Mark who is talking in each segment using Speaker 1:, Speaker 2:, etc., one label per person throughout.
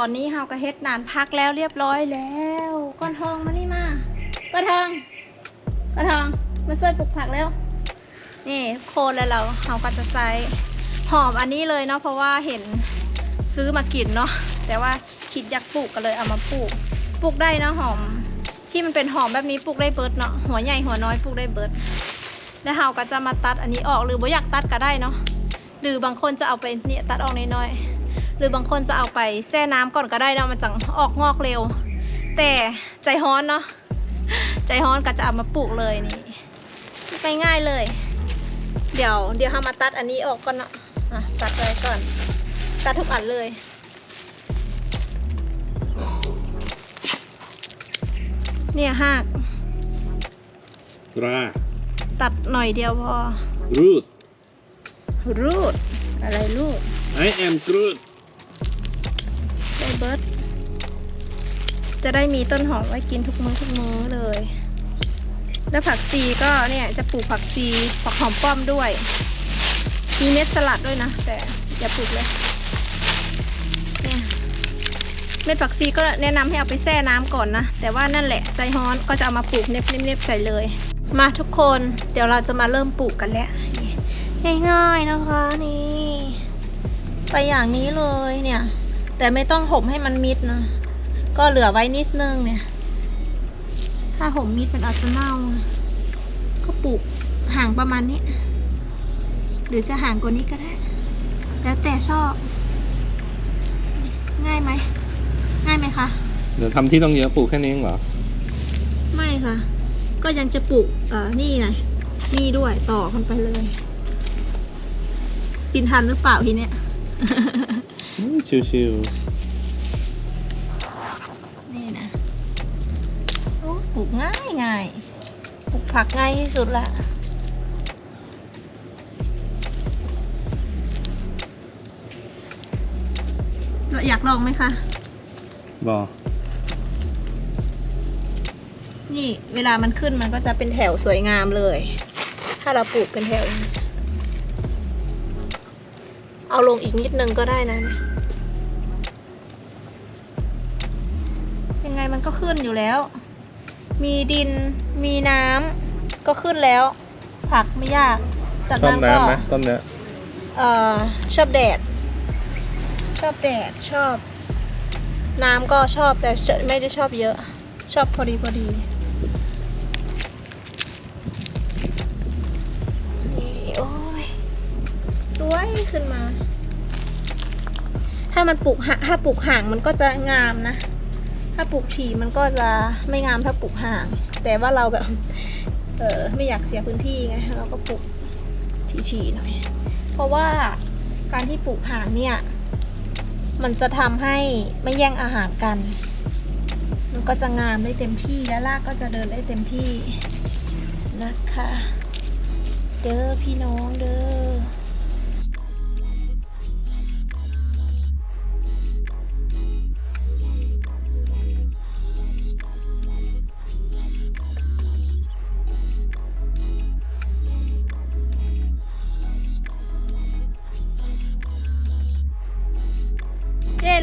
Speaker 1: อนนี้เฮาก็เฮ็ดนานพักแล้วเรียบร้อยแล้วก้อนทองมานี่มาก้อนทองก้อนทองมาช่วยปลูกผักแล้ว นี่โคนแล้วเราเฮาก็จะใส่หอมอันนี้เลยเนาะเพราะว่าเห็นซื้อมากินเนาะแต่ว่าคิดอยากปลูกก็เลยเอามาปลูกปลูกได้นะหอม ที่มันเป็นหอมแบบนี้ปลูกได้เบิร์ดเนาะหัวใหญ่หัวน้อยปลูกได้เบิร์ดแล้วเฮาก็จะมาตัดอันนี้ออกหรือบ่อยากตัดก็ได้เนาะหรือบางคนจะเอาไปเนี่ยตัดออกน้อยๆ หรือบางคนจะเอาไปแช่น้ำก่อนก็ได้เนาะมันจังออกงอกเร็ว แต่ใจฮ้อนเนาะใจฮ้อนก็จะเอามาปลูกเลยนี่ง่ายๆเลย เดี๋ยวเดี๋ยวเฮามาตัดอันนี้ออกก่อนเนาะอะตัดเลยก่อน ตัดทุกอันเลยเนี่ยหาก
Speaker 2: รา
Speaker 1: ตัดหน่อยเดียวพอ
Speaker 2: รูด
Speaker 1: รูดอะไรรูด
Speaker 2: I am Groot
Speaker 1: ได้ เบิร์ดจะได้มีต้นหอมไว้กินทุกมื้อทุกมื้อเลย แล้วผักซีก็เนี่ยจะปลูกผักซีผักหอมป้อมด้วย มีเม็ดสลัดด้วยนะ แต่อย่าปลูกเลยเนี่ยเม็ดผักซีก็แนะนำให้เอาไปแช่น้ำก่อนนะ แต่ว่านั่นแหละใจฮ้อนก็จะเอามาปลูกเน็บๆใส่เลย มาทุกคนเดี๋ยวเราจะมาเริ่มปลูกกันแล้วง่ายๆนะคะนี่ ไปอย่างนี้เลยเนี่ย แต่ไม่ต้องห่มให้มันมิดนะ ก็เหลือไว้นิดนึงเนี่ย ถ้าห่มมิดมันอาจจะเน่า ก็ปลูกห่างประมาณนี้ หรือจะห่างกว่านี้ก็ได้ แล้วแต่ชอบ ง่ายไหม ง่ายไหมคะ
Speaker 2: เดี๋ยวทำที่ต้องเยอะปลูกแค่นี้เองเหรอ
Speaker 1: ไม่ค่ะ ก็ยังจะปลูกเอ่อนี่ไงนี่ด้วยต่อกันไปเลย ปินทันหรือเปล่าทีเนี้ย
Speaker 2: อืม ชิว
Speaker 1: นี่นะโอ้ปลูกง่ายง่ายปลูกผักง่ายที่สุดละอยากลองไหมคะ
Speaker 2: ๆบอ
Speaker 1: นี่เวลามันขึ้นมันก็จะเป็นแถวสวยงามเลย ถ้าเราปลูกเป็นแถวอย่างนี้เอาลงอีกนิดนึงก็ได้นะเนี่ย มันก็ขึ้นอยู่แล้ว มีดินมีน้ำก็ขึ้นแล้ว ผักไม่ยาก จาก
Speaker 2: ชอบ
Speaker 1: นั้นก็
Speaker 2: น้ำไหมต้นเนี้ย
Speaker 1: เอ่อชอบแดด ชอบแดดชอบ น้ำก็ชอบแต่ไม่ได้ชอบเยอะ ชอบพอดีพอดีนี่โอ้ยสวยขึ้นมา ถ้ามันปลูกหะถ้าปลูกห่างมันก็จะงามนะ ถ้าปลูกถี่มันก็จะไม่งามถ้าปลูกห่าง แต่ว่าเราแบบเออไม่อยากเสียพื้นที่ไงเราก็ปลูกถี่ๆหน่อย เพราะว่าการที่ปลูกห่างเนี่ยมันจะทำให้ไม่แย่งอาหารกัน มันก็จะงามได้เต็มที่และรากก็จะเดินได้เต็มที่นะคะ เด้อพี่น้องเด้อ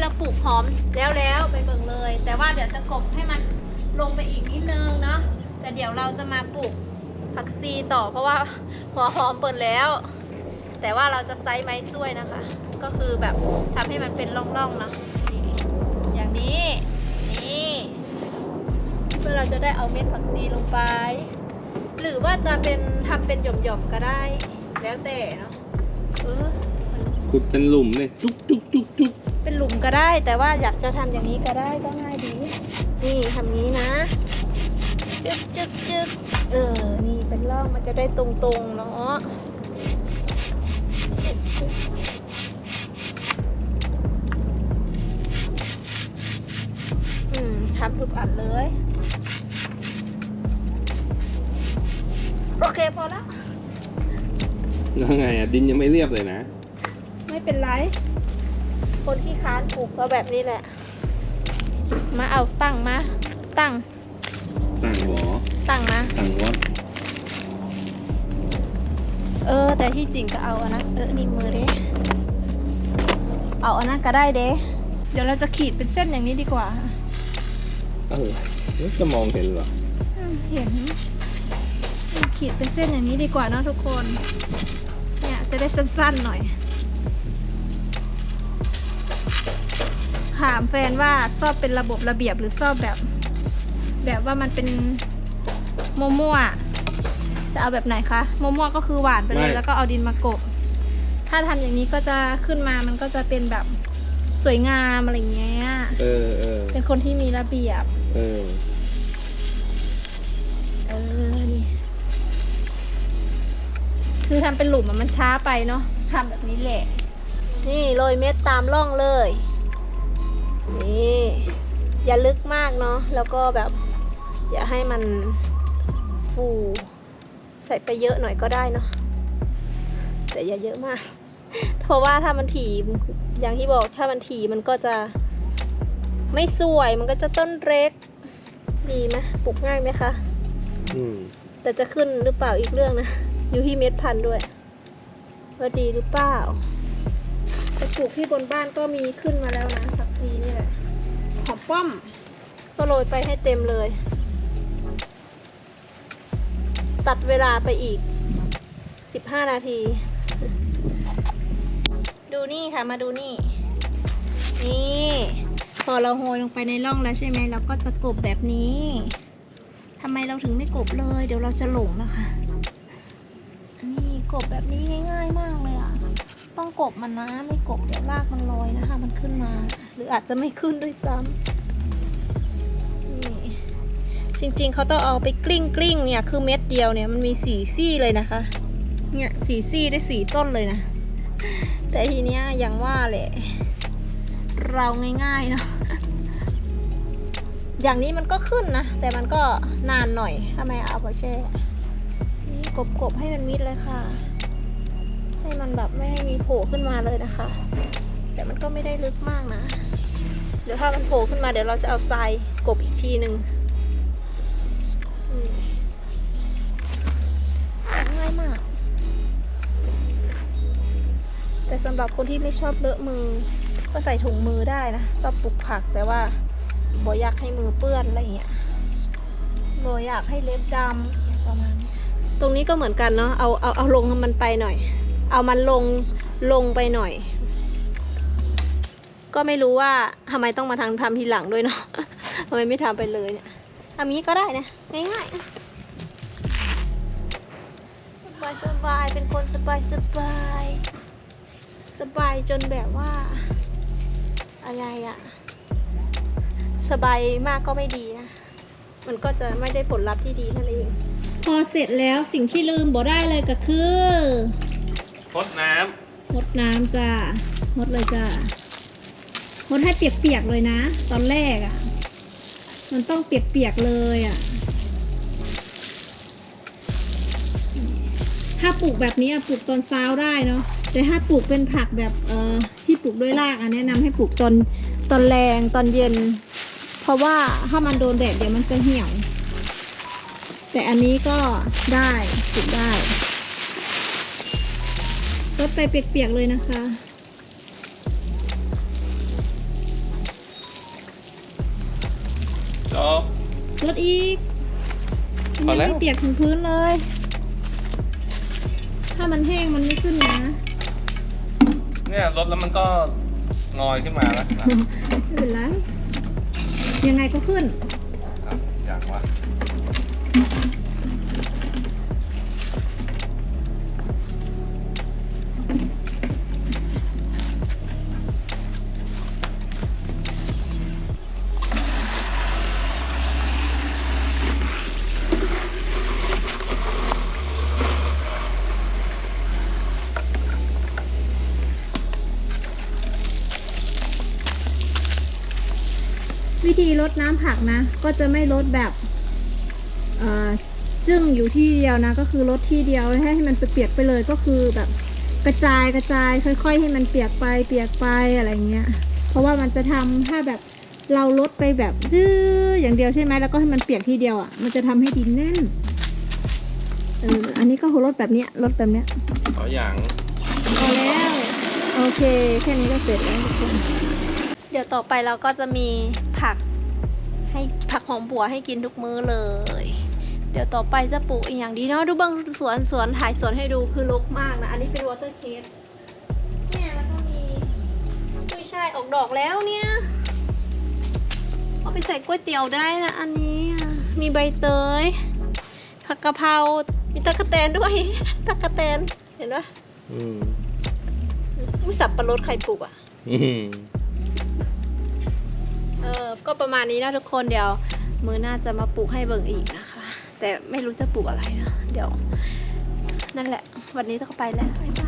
Speaker 1: เย้เราปลูกหอมแล้วแล้วไปเบิ่งเลย แต่ว่าเดี๋ยวจะกบให้มันลงไปอีกนิดนึงเนาะแต่เดี๋ยวเราจะมาปลูกผักซีต่อเพราะว่าหัวหอมเปิดแล้ว แต่ว่าเราจะไซส์ไม้ซุ้ยนะคะ ก็คือแบบทำให้มันเป็นร่องๆเนาะอย่างนี้นี่เพื่อเราจะได้เอาเม็ดผักซีลงไป หรือว่าจะเป็นทำเป็นหย่อมๆก็ได้ แล้วแต่เนาะเออ
Speaker 2: ขุดเป็นหลุมเลยจุ๊กจุ๊กจุ๊ก ก
Speaker 1: เป็นหลุมก็ได้ แต่ว่าอยากจะทำอย่างนี้ก็ได้ก็ง่ายดี นี่ทำงี้นะจึ๊กจึ๊กจึ๊กเออ นี่เป็นร่องมันจะได้ตรงๆเนาะอืมทำทุกอันเลย โอเคพอแล้ว
Speaker 2: แล้วไงอะดินยังไม่เรียบเลยนะ
Speaker 1: ไม่เป็นไร คนที่ค้านปลูกก็แบบนี้แหละ มาเอาตั้งมา ตั้ง
Speaker 2: ต่างหรอ
Speaker 1: ตั้งมา
Speaker 2: ต่างวัด
Speaker 1: เออ แต่ที่จริงก็เอาอันนั้นเออนี่มือเด้เอาอันนั้นก็ได้เด้เดี๋ยวเราจะขีดเป็นเส้นอย่างนี้ดีกว่า
Speaker 2: เออจะมองเห็นเหรอ
Speaker 1: อืมเห็นขีดเป็นเส้นอย่างนี้ดีกว่าเนอะทุกคน เนี่ยจะได้สั้นๆหน่อย ถามแฟนว่าชอบเป็นระบบระเบียบหรือชอบแบบ แบบว่ามันเป็นมั่วๆจะเอาแบบไหนคะมั่วๆก็คือหวานไปเลย
Speaker 2: ไม่
Speaker 1: แล้วก็เอาดินมากบถ้าทำอย่างนี้ก็จะขึ้นมามันก็จะเป็นแบบสวยงามอะไรเงี้ย
Speaker 2: เออเออ
Speaker 1: เป็นคนที่มีระเบียบ
Speaker 2: เออ
Speaker 1: เออ นี่ คือทำเป็นหลุมอะมันช้าไปเนาะทำแบบนี้แหละ นี่โรยเม็ดตามร่องเลย นี่อย่าลึกมากเนาะแล้วก็แบบ อย่าให้มันฟูใส่ไปเยอะหน่อยก็ได้เนาะแต่อย่าเยอะมาก เพราะว่าถ้ามันถี่อย่างที่บอกถ้ามันถี่มันก็จะไม่สวยมันก็จะต้นเล็ก ดีไหมปลูกง่ายไหมคะ
Speaker 2: อืม
Speaker 1: แต่จะขึ้นหรือเปล่าอีกเรื่องนะ อยู่ที่เม็ดพันธุ์ด้วย ว่าดีหรือเปล่าจะปลูกที่บนบ้านก็มีขึ้นมาแล้วนะผักซีนี่ แหละหอมป้อมก็โรยไปให้เต็มเลย ตัดเวลาไปอีก 15 นาที ดูนี่ค่ะมาดูนี่ นี่ พอเราโรยลงไปในร่องแล้วใช่ไหมเราก็จะกบแบบนี้ทำไมเราถึงไม่กบเลย เดี๋ยวเราจะหลงนะคะนี่กบแบบนี้ง่าย ๆ มากเลยอะต้องกบมันนะ ไม่กบเดี๋ยวรากมันลอยนะคะ มันขึ้นมา หรืออาจจะไม่ขึ้นด้วยซ้ำ จริงๆ เขาต้องเอาไปกลิ้งกลิ้งๆเนี่ย คือเม็ดเดียวเนี่ยมันมีสี่ซี่เลยนะคะ เนี่ยสี่ซี่ได้สี่ต้นเลยนะ แต่ทีเนี้ยอย่างว่าแหละ เราง่ายๆเนาะ อย่างนี้มันก็ขึ้นนะ แต่มันก็นานหน่อยทำไมเอาไปแช่ นี่กบๆให้มันมิดเลยค่ะ ให้มันแบบไม่ให้มีโผล่ขึ้นมาเลยนะคะ แต่มันก็ไม่ได้ลึกมากนะ เดี๋ยวถ้ามันโผล่ขึ้นมาเดี๋ยวเราจะเอาทรายกบอีกทีหนึ่ง หรับคนที่ไม่ชอบเลอะมือ ก็ใส่ถุงมือได้นะชอบปลูกผักแต่ว่าบอยากให้มือเปื้อนอะไรเงี้ยบอยากให้เล็บดำประมาณนี้ตรงนี้ก็เหมือนกันเนาะเอาเอาเอาลงมันไปหน่อย เอามันลงลงไปหน่อย ก็ไม่รู้ว่าทำไมต้องมาทำทำทีหลังด้วยเนาะทำไมไม่ทำไปเลยเนี่ยทำนี้ก็ได้นะง่ายๆสบายสบายเป็นคนสบายสบาย สบายจนแบบว่า อะไรอะสบายมากก็ไม่ดีนะ มันก็จะไม่ได้ผลลัพธ์ที่ดีนั่นเอง พอเสร็จแล้วสิ่งที่ลืมบ่ได้เลยก็คือ
Speaker 2: พดน้
Speaker 1: หดน้ำจ้าหดเลยจ้าหดให้เปียกๆเลยนะ ตอนแรกอะ่ะ มันต้องเปียกๆเลยอะ่ะ ถ้าปลูกแบบนี้อะปลูกตอนเช้าได้เนาะ แต่ถ้าปลูกเป็นผักแบบเอ่อที่ปลูกด้วยรากอะแนะนำให้ปลูกตอนตอนแรงตอนเย็น เพราะว่าถ้ามันโดนแดดเดี๋ยวมันจะเหี่ยว แต่อันนี้ก็ได้ปลูกได้รดไปเปียกๆเลยนะคะำ
Speaker 2: จบ
Speaker 1: รดอีก
Speaker 2: พอแล้ว
Speaker 1: ยังไม่เปียกถึงพื้นเลย ถ้ามันแห้งมันไม่ขึ้นนะ
Speaker 2: เนี่ยรถแล้วมันก็งอยขึ้นมาแล้วนะ
Speaker 1: ไม่เป็นไรยังไงก็ขึ้น
Speaker 2: ครับอย่างวะ
Speaker 1: ธีลดน้ำผักนะ ก็จะไม่ลดแบบเอ่อจึ้งอยู่ที่เดียวนะ ก็คือลดที่เดียวให้ให้มันเปียกๆไปเลยก็คือแบบกระจายกระจายค่อย ๆ ให้มันเปียกไปเปียกไปอะไรเงี้ย เพราะว่ามันจะทำถ้าแบบเราลดไปแบบจื้ออย่างเดียวใช่ไหมแล้วก็ให้มันเปียกทีเดียวอะ มันจะทำให้ดินแน่นเอออันนี้ก็คือลดแบบเนี้ยลดแบบเนี้ย
Speaker 2: ขออย่าง
Speaker 1: พอแล้วโอเคแค่นี้ก็เสร็จแล้วทุกคนเดี๋ยวดี๋ยวต่อไปเราก็จะมีผัก ให้ผักหอมบัวให้กินทุกมื้อเลย เดี๋ยวต่อไปจะปลูกอีกอย่างดีเนาะดูเบางสวนสวนถ่ายสวนให้ดูคือรกมากนะ อันนี้เป็นวอเตอร์เคสเนี่ยแล้วก็มีกุ้ยช่ายออกดอกแล้วเนี่ยเอาไปใส่ก๋วยเตี๋ยวได้นะอันนี้อะมีใบเตยผักกะเพรา มีตะกะแตนด้วย ตะกะแตน เห็นปะ
Speaker 2: อืม
Speaker 1: มีสับปะรดใครปลูกอะ
Speaker 2: อืม
Speaker 1: เออก็ประมาณนี้นะทุกคนเดี๋ยว มือหน้าจะมาปลูกให้เบิ่งอีกนะคะ แต่ไม่รู้จะปลูกอะไรนะเดี๋ยว นั่นแหละ วันนี้ต้องไปแล้วบ๊ายบาย